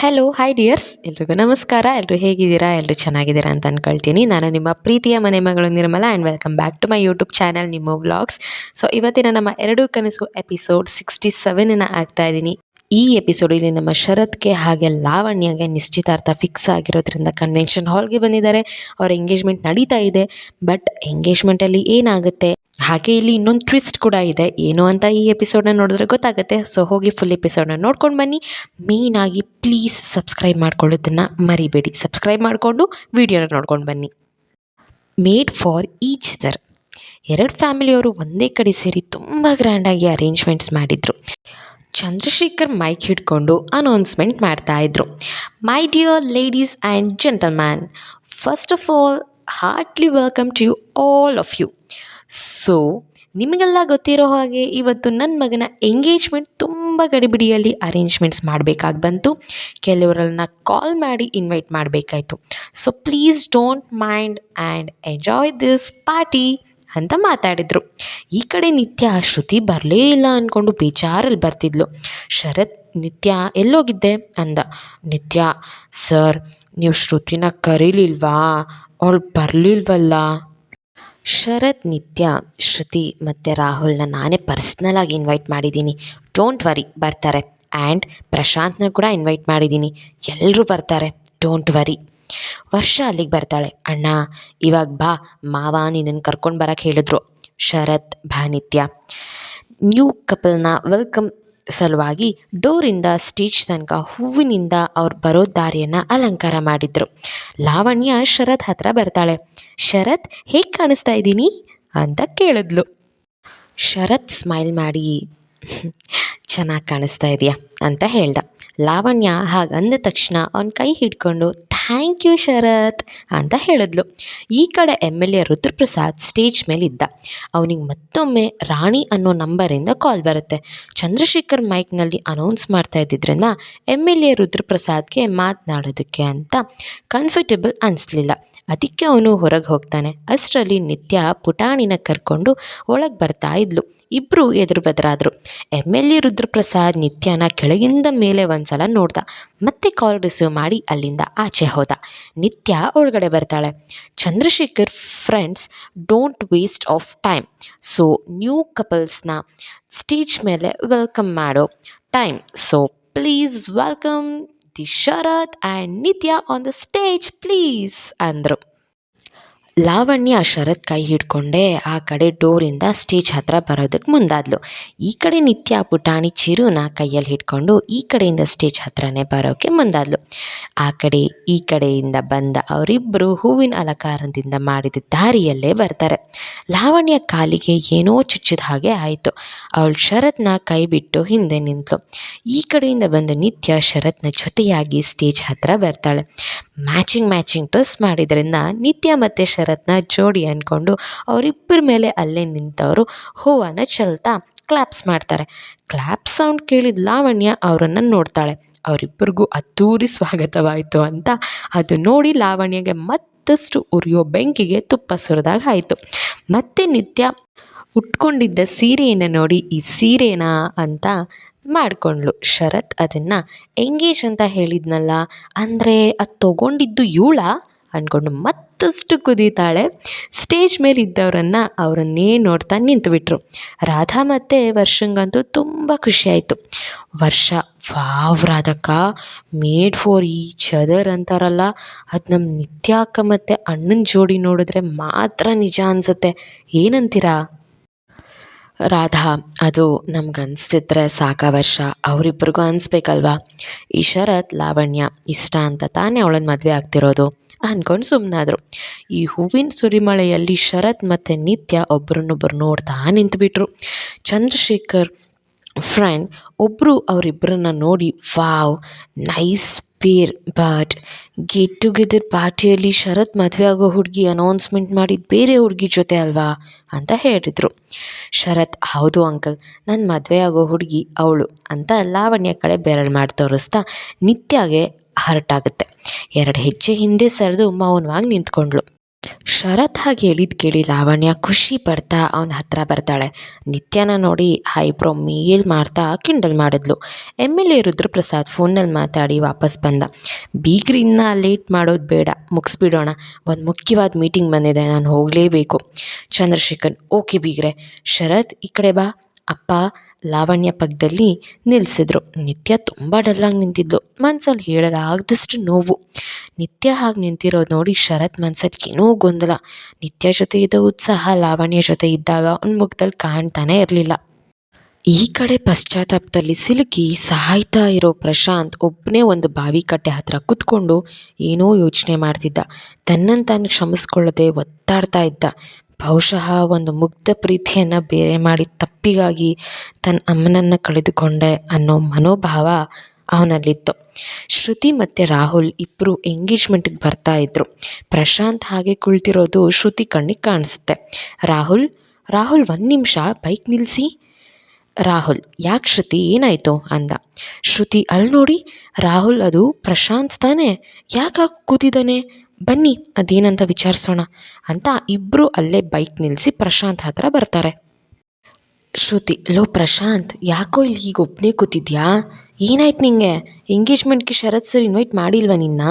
Hello hi dears ಎಲ್ರಿಗೂ ನಮಸ್ಕಾರ. ಎಲ್ಲರೂ ಹೇಗಿದ್ದೀರಾ? ಎಲ್ಲರೂ ಚೆನ್ನಾಗಿದ್ದೀರಾ ಅಂತ ಅಂದ್ಕೊಳ್ತೀನಿ ನಾನು ನಿಮ್ಮ ಪ್ರೀತಿಯ ಮನೆ ಮಗಳು Nirmala and welcome back to my YouTube channel ನಿಮ್ಮ ವ್ಲಾಗ್ಸ್ ಸೊ ಇವತ್ತಿನ ನಮ್ಮ ಎರಡು ಕನಸು ಎಪಿಸೋಡ್ ಸಿಕ್ಸ್ಟಿ ಸೆವೆನನ್ನು ಆಗ್ತಾ ಇದ್ದೀನಿ. ಈ ಎಪಿಸೋಡಲ್ಲಿ ನಮ್ಮ ಶರತ್ಗೆ ಹಾಗೆ ಲಾವಣ್ಯಗೆ ನಿಶ್ಚಿತಾರ್ಥ ಫಿಕ್ಸ್ ಆಗಿರೋದ್ರಿಂದ ಕನ್ವೆನ್ಷನ್ ಹಾಲ್ಗೆ ಬಂದಿದ್ದಾರೆ. ಅವರ ಎಂಗೇಜ್ಮೆಂಟ್ ನಡೀತಾ ಇದೆ. ಬಟ್ ಎಂಗೇಜ್ಮೆಂಟಲ್ಲಿ ಏನಾಗುತ್ತೆ? ಹಾಗೆ ಇಲ್ಲಿ ಇನ್ನೊಂದು ಟ್ವಿಸ್ಟ್ ಕೂಡ ಇದೆ. ಏನು ಅಂತ ಈ ಎಪಿಸೋಡ್ನ ನೋಡಿದ್ರೆ ಗೊತ್ತಾಗುತ್ತೆ. ಸೊ ಹೋಗಿ ಫುಲ್ ಎಪಿಸೋಡ್ನ ನೋಡ್ಕೊಂಡು ಬನ್ನಿ. ಮೇಯ್ನಾಗಿ ಪ್ಲೀಸ್ ಸಬ್ಸ್ಕ್ರೈಬ್ ಮಾಡ್ಕೊಳ್ಳೋದನ್ನು ಮರಿಬೇಡಿ. ಸಬ್ಸ್ಕ್ರೈಬ್ ಮಾಡಿಕೊಂಡು ವೀಡಿಯೋನ ನೋಡ್ಕೊಂಡು ಬನ್ನಿ. ಮೇಡ್ ಫಾರ್ ಈಚ್ ದರ್ ಎರಡು ಫ್ಯಾಮಿಲಿಯವರು ಒಂದೇ ಕಡೆ ಸೇರಿ ತುಂಬ ಗ್ರ್ಯಾಂಡಾಗಿ ಅರೇಂಜ್ಮೆಂಟ್ಸ್ ಮಾಡಿದರು. ಚಂದ್ರಶೇಖರ್ ಮೈಕ್ ಹಿಡ್ಕೊಂಡು ಅನೌನ್ಸ್ಮೆಂಟ್ ಮಾಡ್ತಾ ಇದ್ರು. My dear ladies and gentleman first of all heartly welcome to you all of you so ನಿಮಗೆಲ್ಲ ಗೊತ್ತಿರೋ ಹಾಗೆ ಇವತ್ತು ನನ್ನ ಮಗನ ಎಂಗೇಜ್ಮೆಂಟ್ ತುಂಬ ಗಡಿಬಿಡಿಯಲ್ಲಿ ಅರೇಂಜ್ಮೆಂಟ್ಸ್ ಮಾಡಬೇಕಾಗಿ ಬಂತು. ಕೆಲವರನ್ನ ಕಾಲ್ ಮಾಡಿ invite ಮಾಡಬೇಕಾಯ್ತು. So please don't mind and enjoy this party ಅಂತ ಮಾತಾಡಿದರು. ಈ ಕಡೆ ನಿತ್ಯ ಶ್ರುತಿ ಬರಲೇ ಇಲ್ಲ ಅಂದ್ಕೊಂಡು ಬೇಜಾರಲ್ಲಿ ಬರ್ತಿದ್ಲು. ಶರತ್, ನಿತ್ಯ ಎಲ್ಲೋಗಿದ್ದೆ ಅಂದ. ನಿತ್ಯ, ಸರ್, ನೀವು ಶ್ರುತಿನ ಕರೀಲಿಲ್ವಾ? ಅವಳು ಬರಲಿಲ್ವಲ್ಲ? ಶರತ್, ನಿತ್ಯ, ಶ್ರುತಿ ಮತ್ತು ರಾಹುಲ್ನ ನಾನೇ ಪರ್ಸ್ನಲಾಗಿ ಇನ್ವೈಟ್ ಮಾಡಿದ್ದೀನಿ. ಡೋಂಟ್ ವರಿ ಬರ್ತಾರೆ. ಆ್ಯಂಡ್ ಪ್ರಶಾಂತ್ನ ಕೂಡ ಇನ್ವೈಟ್ ಮಾಡಿದ್ದೀನಿ. ಎಲ್ಲರೂ ಬರ್ತಾರೆ. ಡೋಂಟ್ ವರಿ ವರ್ಷ ಅಲ್ಲಿಗೆ ಬರ್ತಾಳೆ. ಅಣ್ಣ, ಇವಾಗ ಬಾ. ಮಾವ ನಿನ್ನನ್ನು ಕರ್ಕೊಂಡು ಬರೋಕ್ಕೆ ಹೇಳಿದ್ರು. ಶರತ್, ಬಾ, ನಿತ್ಯ. ನ್ಯೂ ಕಪಲ್ನ ವೆಲ್ಕಮ್ ಸಲುವಾಗಿ ಡೋರಿಂದ ಸ್ಟೇಜ್ ತನಕ ಹೂವಿನಿಂದ ಅವ್ರು ಬರೋ ದಾರಿಯನ್ನು ಅಲಂಕಾರ ಮಾಡಿದರು. ಲಾವಣ್ಯ ಶರತ್ ಹತ್ರ ಬರ್ತಾಳೆ. ಶರತ್, ಹೇಗೆ ಕಾಣಿಸ್ತಾ ಇದ್ದೀನಿ? ಅಂತ ಕೇಳಿದ್ಲು. ಶರತ್ ಸ್ಮೈಲ್ ಮಾಡಿ, ಚೆನ್ನಾಗಿ ಕಾಣಿಸ್ತಾ ಇದೆಯಾ? ಅಂತ ಹೇಳ್ದ. ಲಾವಣ್ಯ ಹಾಗಂದ ತಕ್ಷಣ ಅವನ ಕೈ ಹಿಡ್ಕೊಂಡು ಥ್ಯಾಂಕ್ ಯು ಶರತ್ ಅಂತ ಹೇಳಿದ್ಲು. ಈ ಕಡೆ M L A Rudraprasad stage ಮೇಲೆ ಇದ್ದ ಅವನಿಗೆ ಮತ್ತೊಮ್ಮೆ ರಾಣಿ ಅನ್ನೋ ನಂಬರಿಂದ ಕಾಲ್ ಬರುತ್ತೆ. ಚಂದ್ರಶೇಖರ್ ಮೈಕ್ನಲ್ಲಿ ಅನೌನ್ಸ್ ಮಾಡ್ತಾ ಇದ್ದಿದ್ರಿಂದ ಎಂ ಎಲ್ ಎ ರುದ್ರಪ್ರಸಾದ್ಗೆ ಮಾತನಾಡೋದಕ್ಕೆ ಅಂತ ಕಂಫರ್ಟೇಬಲ್ ಅನಿಸ್ಲಿಲ್ಲ. ಅದಕ್ಕೆ ಅವನು ಹೊರಗೆ ಹೋಗ್ತಾನೆ. ಅಷ್ಟರಲ್ಲಿ ನಿತ್ಯ ಪುಟಾಣಿನ ಕರ್ಕೊಂಡು ಒಳಗೆ ಬರ್ತಾ ಇದ್ಲು. ಇಬ್ಬರು ಎದುರು ಬದರಾದರು. ಎಂ ಎಲ್ ಎ ರುದ್ರಪ್ರಸಾದ್ ನಿತ್ಯನ ಕೆಳಗಿಂದ ಮೇಲೆ ಒಂದ್ಸಲ ನೋಡ್ದ. ಮತ್ತೆ ಕಾಲ್ ರಿಸೀವ್ ಮಾಡಿ ಅಲ್ಲಿಂದ ಆಚೆ ಹೋದ. ನಿತ್ಯ ಒಳಗಡೆ ಬರ್ತಾಳೆ. Chandrashekhar friends don't waste of time so new ಕಪಲ್ಸ್ನ stage ಮೇಲೆ ವೆಲ್ಕಮ್ ಮಾಡೋ. Time so please welcome the Sharath and Nitya on the stage please ಅಂದರು. ಲಾವಣ್ಯ ಶರತ್ ಕೈ ಹಿಡ್ಕೊಂಡೇ ಆ ಕಡೆ ಡೋರಿಂದ ಸ್ಟೇಜ್ ಹತ್ರ ಬರೋದಕ್ಕೆ ಮುಂದಾದ್ಲು. ಈ ಕಡೆ ನಿತ್ಯ, ಪುಟಾಣಿ, ಚಿರುನ ಕೈಯಲ್ಲಿ ಹಿಡ್ಕೊಂಡು ಈ ಕಡೆಯಿಂದ ಸ್ಟೇಜ್ ಹತ್ರನೇ ಬರೋಕ್ಕೆ ಮುಂದಾದ್ಲು. ಆ ಕಡೆ, ಈ ಕಡೆಯಿಂದ ಬಂದ ಅವರಿಬ್ಬರು ಹೂವಿನ ಅಲಂಕಾರದಿಂದ ಮಾಡಿದ ದಾರಿಯಲ್ಲೇ ಬರ್ತಾರೆ. ಲಾವಣ್ಯ ಕಾಲಿಗೆ ಏನೋ ಚುಚ್ಚಿದ ಹಾಗೆ ಆಯಿತು. ಅವಳು ಶರತ್ನ ಕೈ ಬಿಟ್ಟು ಹಿಂದೆ ನಿಂತಳು ಈ ಕಡೆಯಿಂದ ಬಂದ ನಿತ್ಯ ಶರತ್ನ ಜೊತೆಯಾಗಿ ಸ್ಟೇಜ್ ಹತ್ರ ಬರ್ತಾಳೆ. ಮ್ಯಾಚಿಂಗ್ ಮ್ಯಾಚಿಂಗ್ ಡ್ರೆಸ್ ಮಾಡಿದ್ರಿಂದ ನಿತ್ಯ ಮತ್ತು ಶರತ್ನ ಜೋಡಿ ಅಂದ್ಕೊಂಡು ಅವರಿಬ್ಬರ ಮೇಲೆ ಅಲ್ಲೇ ನಿಂತವರು ಹೂವನ್ನು ಚೆಲ್ತಾ ಕ್ಲಾಪ್ಸ್ ಮಾಡ್ತಾರೆ. ಕ್ಲಾಪ್ ಸೌಂಡ್ ಕೇಳಿದ ಲಾವಣ್ಯ ಅವರನ್ನು ನೋಡ್ತಾಳೆ. ಅವರಿಬ್ಬರಿಗೂ ಅದ್ದೂರಿ ಸ್ವಾಗತವಾಯಿತು ಅಂತ ಅದು ನೋಡಿ ಲಾವಣ್ಯಗೆ ಮತ್ತಷ್ಟು ಉರಿಯೋ ಬೆಂಕಿಗೆ ತುಪ್ಪ ಸುರಿದಾಗ ಆಯಿತು ಮತ್ತೆ ನಿತ್ಯ ಉಟ್ಕೊಂಡಿದ್ದ ಸೀರೆಯನ್ನು ನೋಡಿ ಈ ಸೀರೆನಾ ಅಂತ ಮಾಡಿಕೊಂಡ್ಳು. ಶರತ್ ಅದನ್ನು ಎಂಗೇಜ್ ಅಂತ ಹೇಳಿದ್ನಲ್ಲ, ಅಂದರೆ ಅದು ತೊಗೊಂಡಿದ್ದು ಇವಳ? ಅಂದ್ಕೊಂಡು ಮತ್ತಷ್ಟು ಕುದೀತಾಳೆ. ಸ್ಟೇಜ್ ಮೇಲೆ ಇದ್ದವರನ್ನು ಅವರನ್ನೇ ನೋಡ್ತಾ ನಿಂತುಬಿಟ್ರು. ರಾಧಾ ಮತ್ತು ವರ್ಷಂಗಂತೂ ತುಂಬ ಖುಷಿಯಾಯಿತು. ವರ್ಷ, ವಾವ್ ರಾಧಕ್ಕ, ಮೇಡ್ ಫಾರ್ ಈಚ್ ಅದರ್ ಅಂತಾರಲ್ಲ, ಅದು ನಮ್ಮ ನಿತ್ಯ ಅಕ್ಕ ಮತ್ತು ಅಣ್ಣನ ಜೋಡಿ ನೋಡಿದ್ರೆ ಮಾತ್ರ ನಿಜ ಅನಿಸುತ್ತೆ. ಏನಂತೀರಾ? ರಾಧಾ, ಅದು ನಮ್ಗೆ ಅನಿಸ್ತಿದ್ರೆ ಸಾಕ ವರ್ಷ. ಅವರಿಬ್ರಿಗೂ ಅನಿಸ್ಬೇಕಲ್ವಾ? ಈ ಶರತ್ ಲಾವಣ್ಯ, ಇಷ್ಟ ಅಂತ ತಾನೇ ಅವಳನ್ನ ಮದುವೆ ಆಗ್ತಿರೋದು. ಅಂದ್ಕೊಂಡು ಸುಮ್ಮನಾದರು ಈ ಹೂವಿನ ಸುರಿಮಳೆಯಲ್ಲಿ ಶರತ್ ಮತ್ತು ನಿತ್ಯ ಒಬ್ಬರನ್ನೊಬ್ಬರು ನೋಡ್ತಾ ನಿಂತುಬಿಟ್ರು. ಚಂದ್ರಶೇಖರ್ ಫ್ರೆಂಡ್ ಒಬ್ಬರು ಅವರಿಬ್ಬರನ್ನ ನೋಡಿ, wow, nice pair, but get together ಪಾರ್ಟಿಯಲ್ಲಿ Sharath ಮದುವೆ ಆಗೋ ಹುಡುಗಿ ಅನೌನ್ಸ್ಮೆಂಟ್ ಮಾಡಿದ ಬೇರೆ ಹುಡುಗಿ ಜೊತೆ ಅಲ್ವಾ? ಅಂತ ಹೇಳಿದರು. ಶರತ್, ಹೌದು ಅಂಕಲ್ ನನ್ನ ಮದುವೆ ಆಗೋ ಹುಡುಗಿ ಅವಳು. ಅಂತ ಲಾವಣ್ಯ ಕಡೆ ಬೆರಳು ಮಾಡಿ ತೋರಿಸ್ತಾ ನಿತ್ಯಗೆ ಹರ್ಟ್ ಆಗುತ್ತೆ. ಎರಡು ಹೆಜ್ಜೆ ಹಿಂದೆ ಸರಿದು ಮೌನವಾಗಿ ನಿಂತ್ಕೊಂಡ್ಳು. ಶರತ್ ಹಾಗೆ ಹೇಳಿದ್ ಕೇಳಿ ಲಾವಣ್ಯ ಖುಷಿ ಪಡ್ತಾ ಅವನ ಹತ್ರ ಬರ್ತಾಳೆ. ನಿತ್ಯನ ನೋಡಿ ಹೈಬ್ರೋ ಮೇಲ್ ಮಾಡ್ತಾ ಕಿಂಡಲ್ ಮಾಡಿದ್ಲು. ಎಂ ಎಲ್ ಎ ರುದ್ರಪ್ರಸಾದ್ ಫೋನಲ್ಲಿ ಮಾತಾಡಿ ವಾಪಸ್ ಬಂದ. ಬೀಗ್ರಿನ್ನ ಲೇಟ್ ಮಾಡೋದು ಬೇಡ, ಮುಗಿಸ್ಬಿಡೋಣ. ಒಂದು ಮುಖ್ಯವಾದ ಮೀಟಿಂಗ್ ಬಂದಿದೆ, ನಾನು ಹೋಗಲೇಬೇಕು. ಚಂದ್ರಶೇಖರ್, ಓಕೆ ಬೀಗ್ರೆ. ಶರತ್, ಈ ಕಡೆ ಬಾ. ಅಪ್ಪ ಲಾವಣ್ಯ ಪಕ್ಕದಲ್ಲಿ ನಿಲ್ಲಿಸಿದ್ರು ನಿತ್ಯ ತುಂಬ ಡಲ್ಲಾಗಿ ನಿಂತಿದ್ಲು. ಮನ್ಸಲ್ಲಿ ಹೇಳಲಾಗದಷ್ಟು ನೋವು. ನಿತ್ಯ ಹಾಗೆ ನಿಂತಿರೋದು ನೋಡಿ ಶರತ್ ಮನ್ಸಲ್ಲಿ ಏನೋ ಗೊಂದಲ. ನಿತ್ಯ ಜೊತೆ ಇದ್ದ ಉತ್ಸಾಹ ಲಾವಣ್ಯ ಜೊತೆ ಇದ್ದಾಗ ಅವ್ನ ಮುಖದಲ್ಲಿ ಕಾಣ್ತಾನೆ ಇರಲಿಲ್ಲ. ಈ ಕಡೆ ಪಶ್ಚಾತ್ತಾಪದಲ್ಲಿ ಸಿಲುಕಿ ಸಾಯ್ತಾ ಇರೋ ಪ್ರಶಾಂತ್ ಒಬ್ಬನೇ ಒಂದು ಬಾವಿ ಕಟ್ಟೆ ಹತ್ರ ಕೂತ್ಕೊಂಡು ಏನೋ ಯೋಚನೆ ಮಾಡ್ತಿದ್ದ. ತನ್ನನ್ನು ತಾನು ಕ್ಷಮಿಸ್ಕೊಳ್ಳದೆ ಒತ್ತಾಡ್ತಾ ಇದ್ದ. ಬಹುಶಃ ಒಂದು ಮುಗ್ಧ ಪ್ರೀತಿಯನ್ನು ಬೇರೆ ಮಾಡಿ ತಪ್ಪಿಗಾಗಿ ತನ್ನ ಅಮ್ಮನನ್ನು ಕಳೆದುಕೊಂಡೆ ಅನ್ನೋ ಮನೋಭಾವ ಅವನಲ್ಲಿತ್ತು. ಶ್ರುತಿ ಮತ್ತು ರಾಹುಲ್ ಇಬ್ಬರು ಎಂಗೇಜ್ಮೆಂಟಿಗೆ ಬರ್ತಾ ಇದ್ದರು ಪ್ರಶಾಂತ್ ಹಾಗೆ ಕುಳಿತಿರೋದು ಶ್ರುತಿ ಕಣ್ಣಿಗೆ ಕಾಣಿಸುತ್ತೆ. ರಾಹುಲ್ ರಾಹುಲ್ ಒಂದು ನಿಮಿಷ ಬೈಕ್ ನಿಲ್ಲಿಸಿ ರಾಹುಲ್, ಯಾಕೆ ಶ್ರುತಿ, ಏನಾಯಿತು ಅಂದ. ಶ್ರುತಿ, ಅಲ್ಲಿ ನೋಡಿ, ರಾಹುಲ್ ಅದು ಪ್ರಶಾಂತ್ ತಾನೇ? ಯಾಕೆ ಕೂತಿದ್ದಾನೆ? ಬನ್ನಿ, ಅದೇನಂತ ವಿಚಾರಿಸೋಣ ಅಂತ ಇಬ್ಬರು ಅಲ್ಲೇ ಬೈಕ್ ನಿಲ್ಲಿಸಿ ಪ್ರಶಾಂತ್ ಹತ್ರ ಬರ್ತಾರೆ. ಶ್ರುತಿ, ಲೋ ಪ್ರಶಾಂತ್, ಯಾಕೋ ಇಲ್ಲಿ ಈಗ ಒಬ್ಬನೇ ಕೂತಿದ್ಯಾ? ಏನಾಯ್ತು ನಿಂಗೆ? ಎಂಗೇಜ್ಮೆಂಟ್ಗೆ ಶರತ್ ಸರ್ ಇನ್ವೈಟ್ ಮಾಡಿಲ್ವ ನಿನ್ನ?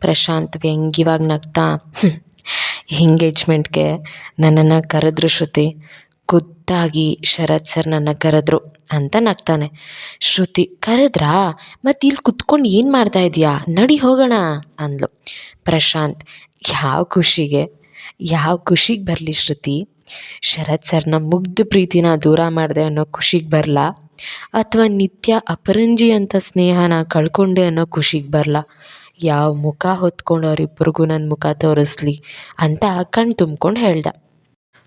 ಪ್ರಶಾಂತ್ ವ್ಯಂಗ್ಯವಾಗಿ ನಗ್ತಾ ಎಂಗೇಜ್ಮೆಂಟ್ಗೆ ನನ್ನನ್ನು ಕರೆದ್ರು ಶ್ರುತಿ ಖುದ್ದಾಗಿ ಶರತ್ ಸರ್ ನನ್ನ ಕರೆದ್ರು ಅಂತ ನಗ್ತಾನೆ. ಶ್ರುತಿ, ಕರೆದ್ರಾ? ಮತ್ತು ಇಲ್ಲಿ ಕುತ್ಕೊಂಡು ಏನು ಮಾಡ್ತಾ ಇದೀಯಾ? ನಡಿ ಹೋಗೋಣ, ಅಂದ್ಲು. ಪ್ರಶಾಂತ್, ಯಾವ ಖುಷಿಗೆ? ಯಾವ ಖುಷಿಗೆ ಬರಲಿ ಶ್ರುತಿ? ಶರತ್ ಸರ್ನ ಮುಗ್ಧ ಪ್ರೀತಿನ ದೂರ ಮಾಡಿದೆ ಅನ್ನೋ ಖುಷಿಗೆ ಬರಲ? ಅಥವಾ ನಿತ್ಯ ಅಪರಂಜಿ ಅಂತ ಸ್ನೇಹನ ಕಳ್ಕೊಂಡೆ ಅನ್ನೋ ಖುಷಿಗೆ ಬರಲ? ಯಾವ ಮುಖ ಹೊತ್ಕೊಂಡು ಅವರಿಬ್ಬರಿಗೂ ನನ್ನ ಮುಖ ತೋರಿಸ್ಲಿ? ಅಂತ ಕಣ್ಣು ತುಂಬ್ಕೊಂಡು ಹೇಳ್ದ.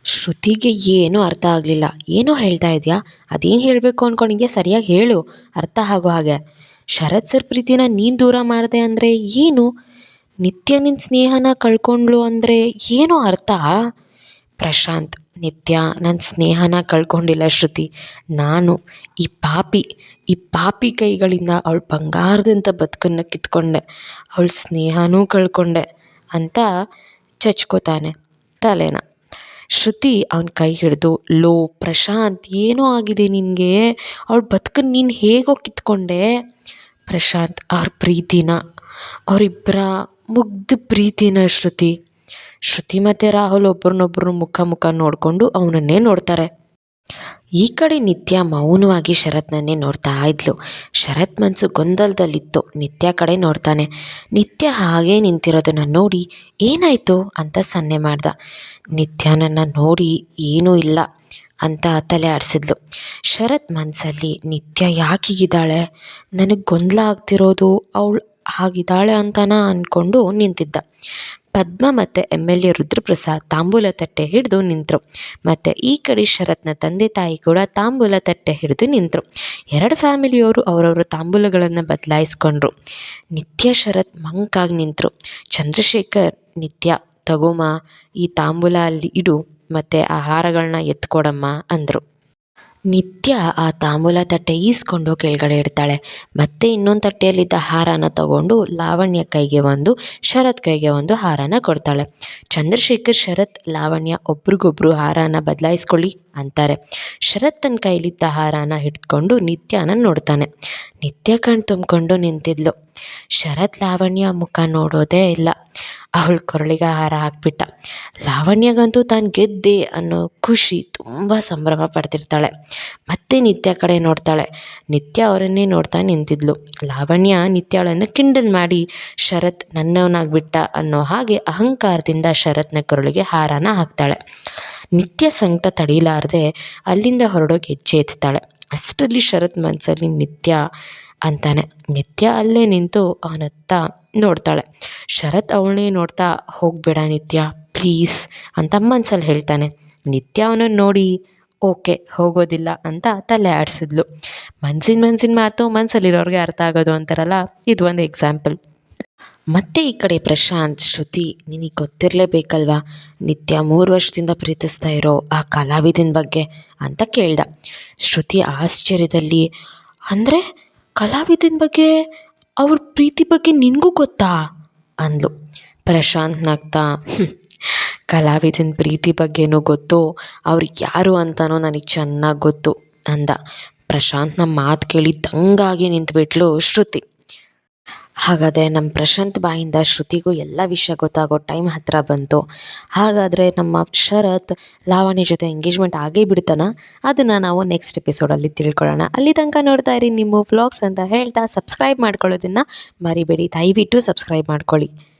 ಶ್ರುತಿಗೆ ಏನೂ ಅರ್ಥ ಆಗಲಿಲ್ಲ. ಏನೋ ಹೇಳ್ತಾ ಇದೆಯಾ? ಅದೇನು ಹೇಳಬೇಕು ಅಂದ್ಕೊಂಡಿದ್ಯಾ ಸರಿಯಾಗಿ ಹೇಳು. ಅರ್ಥ ಆಗೋ ಹಾಗೆ. ಶರತ್ ಸರ್ ಪ್ರೀತಿನ ನೀನು ದೂರ ಮಾಡಿದೆ ಅಂದರೆ ಏನು? ನಿತ್ಯ ನಿನ್ನ ಸ್ನೇಹನ ಕಳ್ಕೊಂಡ್ಳು ಅಂದರೆ ಏನೋ ಅರ್ಥ? ಪ್ರಶಾಂತ್, ನಿತ್ಯ ನನ್ನ ಸ್ನೇಹನ ಕಳ್ಕೊಂಡಿಲ್ಲ ಶ್ರುತಿ. ನಾನು ಈ ಪಾಪಿ ಈ ಪಾಪಿ ಕೈಗಳಿಂದ ಅವಳು ಬಂಗಾರದಂಥ ಬದುಕನ್ನು ಕಿತ್ಕೊಂಡೆ. ಅವಳ ಸ್ನೇಹನೂ ಕಳ್ಕೊಂಡೆ ಅಂತ ಚಚ್ಕೋತಾನೆ ತಲೆನ. ಶ್ರುತಿ ಅವನ ಕೈ ಹಿಡಿದು, ಲೋ, ಪ್ರಶಾಂತ್, ಏನೋ ಆಗಿದೆ ನಿನಗೆ? ಅವ್ಳ ಬದುಕನ್ನು ನೀನು ಹೇಗೋ ಕಿತ್ಕೊಂಡೆ. ಪ್ರಶಾಂತ್, ಅವ್ರ ಪ್ರೀತಿನ. ಅವರಿಬ್ಬರ ಮುಗ್ಧ ಪ್ರೀತಿನ ಶ್ರುತಿ. ಶ್ರುತಿ ಮತ್ತು ರಾಹುಲ್ ಒಬ್ರನ್ನೊಬ್ರು ಮುಖ ಮುಖ ನೋಡಿಕೊಂಡು ಅವನನ್ನೇ ನೋಡ್ತಾರೆ. ಈ ಕಡೆ ನಿತ್ಯ ಮೌನವಾಗಿ ಶರತ್ನನ್ನೇ ನೋಡ್ತಾ ಇದ್ಲು. ಶರತ್ ಮನಸ್ಸು ಗೊಂದಲದಲ್ಲಿತ್ತು. ನಿತ್ಯ ಕಡೆ ನೋಡ್ತಾನೆ. ನಿತ್ಯ ಹಾಗೇ ನಿಂತಿರೋದನ್ನು ನೋಡಿ ಏನಾಯಿತು ಅಂತ ಸನ್ನೆ ಮಾಡ್ದ. ನಿತ್ಯ ನನ್ನ ನೋಡಿ ಏನೂ ಇಲ್ಲ ಅಂತ ತಲೆ ಆಡಿಸಿದ್ಲು. ಶರತ್ ಮನಸ್ಸಲ್ಲಿ ನಿತ್ಯ ಯಾಕೀಗಿದ್ದಾಳೆ? ನನಗೆ ಗೊಂದಲ ಆಗ್ತಿರೋದು ಅವಳು ಹಾಗಿದ್ದಾಳೆ ಅಂತನ ಅಂದ್ಕೊಂಡು ನಿಂತಿದ್ದ. ಪದ್ಮ ಮತ್ತು ಎಂ ಎಲ್ ಎ ರುದ್ರಪ್ರಸಾದ್ ತಾಂಬೂಲ ತಟ್ಟೆ ಹಿಡಿದು ನಿಂತರು. ಮತ್ತು ಈ ಕಡೆ ಶರತ್ನ ತಂದೆ ತಾಯಿ ಕೂಡ ತಾಂಬೂಲ ತಟ್ಟೆ ಹಿಡಿದು ನಿಂತರು. ಎರಡು ಫ್ಯಾಮಿಲಿಯವರು ಅವರವರ ತಾಂಬೂಲಗಳನ್ನು ಬದಲಾಯಿಸ್ಕೊಂಡ್ರು. ನಿತ್ಯ ಶರತ್ ಮಂಕಾಗಿ ನಿಂತರು. ಚಂದ್ರಶೇಖರ್, ನಿತ್ಯ, ತಗೋಮ, ಈ ತಾಂಬೂಲ ಅಲ್ಲಿ ಇಡು, ಮತ್ತು ಆಹಾರಗಳನ್ನ ಹಾರಗಳನ್ನ ಎತ್ಕೊಡಮ್ಮ ಅಂದರು. ನಿತ್ಯ ಆ ತಾಂಬೂಲ ತಟ್ಟೆ ಈಸ್ಕೊಂಡು ಕೆಳಗಡೆ ಇಡ್ತಾಳೆ. ಮತ್ತೆ ಇನ್ನೊಂದು ತಟ್ಟೆಯಲ್ಲಿದ್ದ ಹಾರನ ತಗೊಂಡು ಲಾವಣ್ಯ ಕೈಗೆ ಒಂದು, ಶರತ್ ಕೈಗೆ ಒಂದು ಹಾರನ ಕೊಡ್ತಾಳೆ. ಚಂದ್ರಶೇಖರ್, ಶರತ್, ಲಾವಣ್ಯ ಒಬ್ರಿಗೊಬ್ರು ಹಾರನ ಬದಲಾಯಿಸ್ಕೊಳ್ಳಿ ಅಂತಾರೆ. ಶರತ್ ತನ್ನ ಕೈಲಿದ್ದ ಹಾರನ ಹಿಡ್ಕೊಂಡು ನಿತ್ಯನ ನೋಡ್ತಾನೆ. ನಿತ್ಯ ಕಣ್ ತುಂಬಿಕೊಂಡು ನಿಂತಿದ್ಲು. ಶರತ್, ಲಾವಣ್ಯ ಮುಖ ನೋಡೋದೇ ಇಲ್ಲ. ಅವಳ ಕೊರಳಿಗೆ ಹಾರ ಹಾಕ್ಬಿಟ್ಟ. ಲಾವಣ್ಯಗಂತೂ ತಾನು ಗೆದ್ದೆ ಅನ್ನೋ ಖುಷಿ ತುಂಬ ಸಂಭ್ರಮ ಪಡ್ತಿರ್ತಾಳೆ. ಮತ್ತೆ ನಿತ್ಯ ಕಡೆ ನೋಡ್ತಾಳೆ. ನಿತ್ಯ ಅವರನ್ನೇ ನೋಡ್ತಾ ನಿಂತಿದ್ಲು. ಲಾವಣ್ಯ ನಿತ್ಯಳನ್ನು ಕಿಂಡಲ್ ಮಾಡಿ ಶರತ್ ನನ್ನವನಾಗ್ಬಿಟ್ಟ ಅನ್ನೋ ಹಾಗೆ ಅಹಂಕಾರದಿಂದ ಶರತ್ನ ಕೊರಳಿಗೆ ಹಾರನ ಹಾಕ್ತಾಳೆ. ನಿತ್ಯ ಸಂಕಟ ತಡೀಲಾರದೆ ಅಲ್ಲಿಂದ ಹೊರಡೋಕೆ ಹೆಜ್ಜೆ ಎತ್ತಾಳೆ ಅಷ್ಟರಲ್ಲಿ ಶರತ್ ಮನಸ್ಸಲ್ಲಿ ನಿತ್ಯ ಅಂತಾನೆ. ನಿತ್ಯ ಅಲ್ಲೇ ನಿಂತು ಅವನತ್ತ ನೋಡ್ತಾಳೆ. ಶರತ್ ಅವಳನ್ನೇ ನೋಡ್ತಾ, ಹೋಗಬೇಡ ನಿತ್ಯ ಪ್ಲೀಸ್ ಅಂತ ಮನ್ಸಲ್ಲಿ ಹೇಳ್ತಾನೆ. ನಿತ್ಯ ಅವನನ್ನು ನೋಡಿ, ಓಕೆ, ಹೋಗೋದಿಲ್ಲ ಅಂತ ತಲೆ ಆಡಿಸಿದ್ಲು. ಮನ್ಸಿನ ಮನ್ಸಿನ ಮಾತು ಮನಸ್ಸಲ್ಲಿರೋರಿಗೆ ಅರ್ಥ ಆಗೋದು ಅಂತಾರಲ್ಲ, ಇದು ಒಂದು ಎಕ್ಸಾಂಪಲ್ ಮತ್ತೆ ಈ ಕಡೆ ಪ್ರಶಾಂತ್, ಶ್ರುತಿ, ನಿನಗೆ ಗೊತ್ತಿರಲೇಬೇಕಲ್ವಾ? ನಿತ್ಯ ಮೂರು ವರ್ಷದಿಂದ ಪ್ರೀತಿಸ್ತಾ ಇರೋ ಆ ಕಲಾವಿದನ ಬಗ್ಗೆ ಅಂತ ಕೇಳ್ದ. ಶ್ರುತಿ ಆಶ್ಚರ್ಯದಲ್ಲಿ, ಅಂದರೆ ಕಲಾವಿದನ ಬಗ್ಗೆ, ಅವ್ರ ಪ್ರೀತಿ ಬಗ್ಗೆ ನಿನಗೂ ಗೊತ್ತಾ? ಅಂದ್ಲು. ಪ್ರಶಾಂತ್ ನಗ್ತಾ ಕಲಾವಿದನ ಪ್ರೀತಿ ಬಗ್ಗೆನೂ ಗೊತ್ತು, ಅವ್ರು ಯಾರು ಅಂತಲೂ ನನಗೆ ಚೆನ್ನಾಗಿ ಗೊತ್ತು, ಅಂದ. ಪ್ರಶಾಂತ್ನ ಮಾತು ಕೇಳಿ ದಂಗಾಗಿ ನಿಂತುಬಿಟ್ಲು ಶ್ರುತಿ. ಹಾಗಾದರೆ ನಮ್ಮ ಪ್ರಶಾಂತ್ ಬಾಯಿಂದ ಶ್ರುತಿಗೂ ಎಲ್ಲ ವಿಷಯ ಗೊತ್ತಾಗೋ ಟೈಮ್ ಹತ್ತಿರ ಬಂತು. ಹಾಗಾದರೆ ನಮ್ಮ ಶರತ್, ಲಾವಣ್ಯ ಜೊತೆ ಎಂಗೇಜ್ಮೆಂಟ್ ಆಗೇ ಬಿಡ್ತಾನ? ಅದನ್ನು ನಾವು ನೆಕ್ಸ್ಟ್ ಎಪಿಸೋಡಲ್ಲಿ ತಿಳ್ಕೊಳ್ಳೋಣ. ಅಲ್ಲಿ ತನಕ ನೋಡ್ತಾ ಇರಿ, ನಿಮ್ಮ ವ್ಲಾಗ್ಸ್ ಅಂತ ಹೇಳ್ತಾ ಸಬ್ಸ್ಕ್ರೈಬ್ ಮಾಡ್ಕೊಳ್ಳೋದನ್ನು ಮರಿಬೇಡಿ. ದಯವಿಟ್ಟು ಸಬ್ಸ್ಕ್ರೈಬ್ ಮಾಡ್ಕೊಳ್ಳಿ.